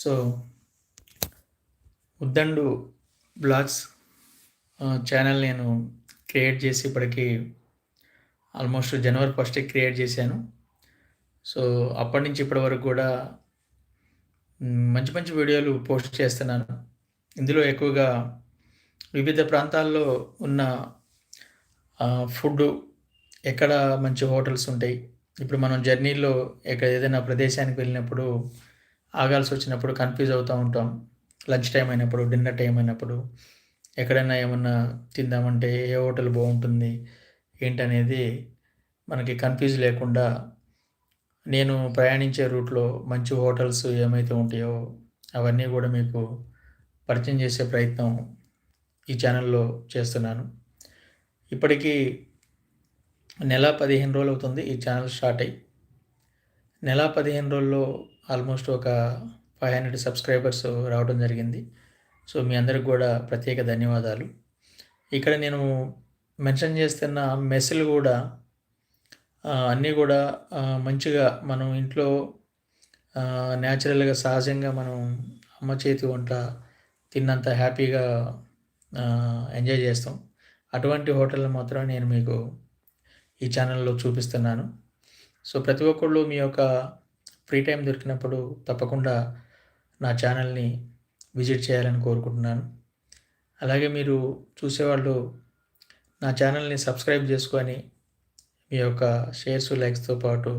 So Uddandu vlogs channel నేను create చేసి ఇప్పటికీ ఆల్మోస్ట్ జనవరి ఫస్ట్ క్రియేట్ చేశాను. సో అప్పటి నుంచి ఇప్పటి వరకు కూడా మంచి మంచి వీడియోలు పోస్ట్ చేస్తున్నాను. ఇందులో ఎక్కువగా వివిధ ప్రాంతాల్లో ఉన్న ఫుడ్ ఎక్కడ మంచి హోటల్స్ ఉంటాయి. ఇప్పుడు మనం జర్నీలో ఎక్కడ ఏదైనా ప్రదేశానికి వెళ్ళినప్పుడు ఆగాల్సి వచ్చినప్పుడు కన్ఫ్యూజ్ అవుతూ ఉంటాం. లంచ్ టైం అయినప్పుడు డిన్నర్ టైం అయినప్పుడు ఎక్కడైనా ఏమన్నా తిందామంటే ఏ హోటల్ బాగుంటుంది ఏంటనేది మనకి కన్ఫ్యూజ్ లేకుండా నేను ప్రయాణించే రూట్లో మంచి హోటల్స్ ఏమైతే ఉంటాయో అవన్నీ కూడా మీకు పరిచయం చేసే ప్రయత్నం ఈ ఛానల్లో చేస్తున్నాను. ఇప్పటికీ నెల పదిహేను రోజులు అవుతుంది ఈ ఛానల్ స్టార్ట్ అయ్యి. నెల పదిహేను రోజుల్లో ఆల్మోస్ట్ ఒక ఫైవ్ హండ్రెడ్ సబ్స్క్రైబర్స్ రావడం జరిగింది. సో మీ అందరికి కూడా ప్రత్యేక ధన్యవాదాలు. ఇక్కడ నేను మెన్షన్ చేస్తున్న మెస్సులు కూడా అన్నీ కూడా మంచిగా మనం ఇంట్లో న్యాచురల్గా సహజంగా మనం అమ్మ చేతి వంట తిన్నంత హ్యాపీగా ఎంజాయ్ చేస్తాం. అటువంటి హోటల్ మాత్రం నేను మీకు ఈ ఛానల్లో చూపిస్తున్నాను. సో ప్రతి ఒక్కళ్ళు మీ యొక్క ఫ్రీ టైం దొరికినప్పుడు తప్పకుండా నా ఛానల్ని విజిట్ చేయాలని కోరుకుంటున్నాను. అలాగే మీరు చూసేవాళ్ళు నా ఛానల్ని సబ్స్క్రైబ్ చేసుకొని మీ యొక్క షేర్స్ లైక్స్తో పాటు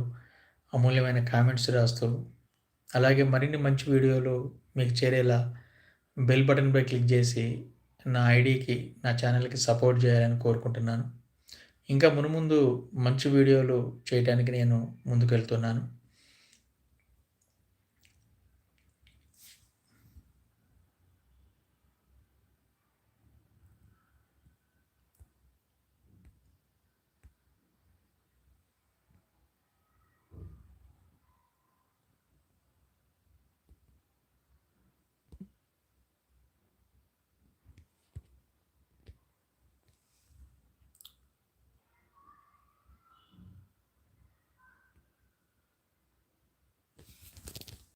అమూల్యమైన కామెంట్స్ రాస్తూ అలాగే మరిన్ని మంచి వీడియోలు మీకు చేరేలా బెల్ బటన్పై క్లిక్ చేసి నా ఐడికి నా ఛానల్కి సపోర్ట్ చేయాలని కోరుకుంటున్నాను. ఇంకా మునుముందు మంచి వీడియోలు చేయడానికి నేను ముందుకెళ్తున్నాను